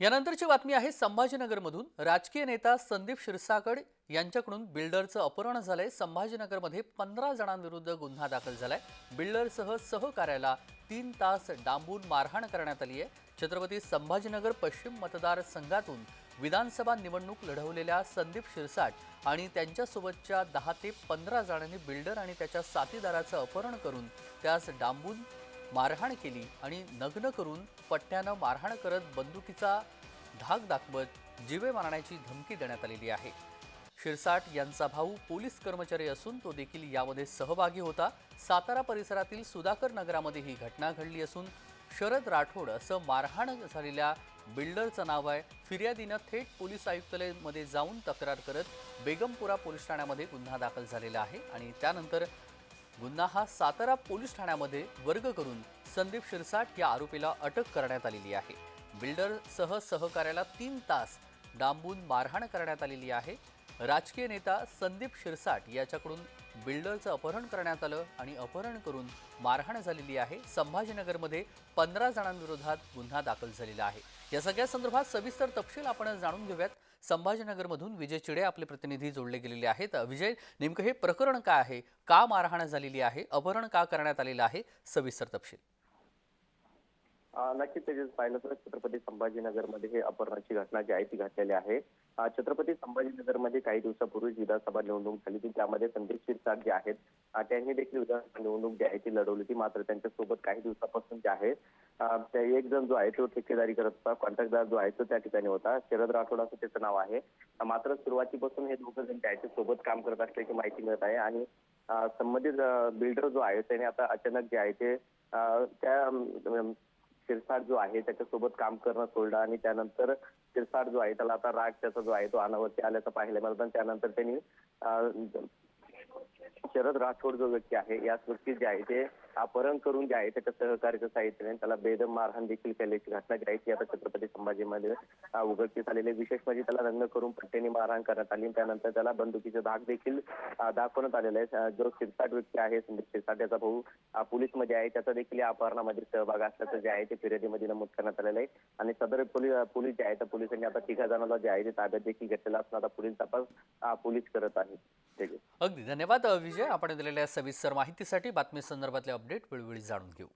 यानंतरची बातमी आहे संभाजीनगरमधून. राजकीय नेता संदीप क्षीरसागर यांच्याकडून बिल्डरचं अपहरण झालंय. संभाजीनगरमध्ये पंधरा जणांविरुद्ध गुन्हा दाखल झालाय. बिल्डरसह सहकार्याला तीन तास डांबून मारहाण करण्यात आली आहे छत्रपती संभाजीनगर पश्चिम मतदारसंघातून विधानसभा निवडणूक लढवलेल्या संदीप शिरसाट आणि त्यांच्यासोबतच्या दहा ते पंधरा जणांनी बिल्डर आणि त्याच्या साथीदाराचं अपहरण करून त्यास डांबून मारहाण केली आणि नग्न करून पट्ट्यानं मारहाण करत बंदुकीचा धाक दाखवत जिवे मारण्याची धमकी देण्यात आलेली आहे. शिरसाट यांचा भाऊ पोलीस कर्मचारी असून तो देखील यामध्ये सहभागी होता. सातारा परिसरातील सुधाकर नगरामध्ये ही घटना घडली असून शरद राठोड असं मारहाण झालेल्या बिल्डरचं नाव आहे. फिर्यादीनं थेट पोलीस आयुक्तालयामध्ये जाऊन तक्रार करत बेगमपुरा पोलीस ठाण्यामध्ये गुन्हा दाखल झालेला आहे आणि त्यानंतर गुन्हा हा सातारा पोलीस ठाण्यामध्ये वर्ग करून संदीप शिरसाट या आरोपीला अटक करण्यात आलेली आहे. बिल्डरसह सहकार्याला तीन तास डांबून मारहाण करण्यात आलेली आहे. राजकीय नेता संदीप शिरसाट याच्याकडून बिल्डरचं अपहरण करण्यात आलं आणि अपहरण करून मारहाण झालेली आहे. संभाजीनगरमध्ये पंधरा जणांविरोधात गुन्हा दाखल झालेला आहे. या सगळ्या संदर्भात सविस्तर तपशील आपण जाणून घेऊयात. संभाजीनगरमधून विजय चिडे आपले प्रतिनिधी जोडले गेलेले आहेत. विजय नेमकं हे प्रकरण काय आहे? का मारहाण झालेली आहे? अपहरण का करण्यात आलेलं आहे? सविस्तर तपशील. नक्कीच तेजस पाहिलं तर छत्रपती संभाजीनगरमध्ये हे अपहरणाची घटना जी आहे ती घडलेली आहे. छत्रपती संभाजीनगरमध्ये काही दिवसापूर्वी विधानसभा निवडणूक झाली होती. त्यामध्ये संदीप शिरसाट जे आहेत त्यांनी देखील विधानसभा निवडणूक जी आहे ती लढवली होती. मात्र त्यांच्यासोबत काही दिवसापासून जे आहे त्या एक जण जो आहे तो ठेकेदारी करत होता कॉन्ट्रॅक्टदार जो आहे तो त्या ठिकाणी होता. शरद राठोड असं त्याचं नाव आहे. मात्र सुरुवातीपासून हे दोघं जण त्याच्या सोबत काम करत असल्याची माहिती मिळत आहे आणि संबंधित बिल्डर जो आहे त्याने आता अचानक जे आहे ते त्या शिरसाट जो आहे त्याच्यासोबत काम करणं सोडलं आणि त्यानंतर शिरसाट जो आहे त्याला आता राग त्याचा जो आहे तो अनावरती आल्याचं पाहिलं मला पण त्यानंतर त्यांनी शरद राठोड जो व्यक्ती आहे याच व्यक्ती जे आहे ते अपहरण करून जे आहे त्याच्या सहकार्याच्या साहित्याने त्याला बेदम मारहाण देखील केल्याची घटना जी आहे ती आता छत्रपती संभाजीमध्ये उघडकीस आलेली विशेष म्हणजे त्याला रंग करून पट्ट्याने मारहाण करण्यात आली. त्यानंतर त्याला बंदुकीचे धाक देखील दाखवण्यात आलेला आहे जो शिरसाट व्यक्ती आहे संदीप शिरसाट याचा भाऊ पोलीसमध्ये आहे. त्याचा देखील या अपहरणामध्ये सहभाग असल्याचं जे आहे ते फिर्यादीमध्ये नमूद करण्यात आलेलं आहे. आणि सदर पोलीस पोलीस जे आहे त्या पोलिसांनी आता तिघा जणांना जे आहे ते ताब्यात देखील घेतलेला असून आता पुढील तपास पोलीस करत आहेत. अगदी. धन्यवाद विजय. आपण दिलेल्या सविस्तर माहितीसाठी बातमी संदर्भातल्या update will be you.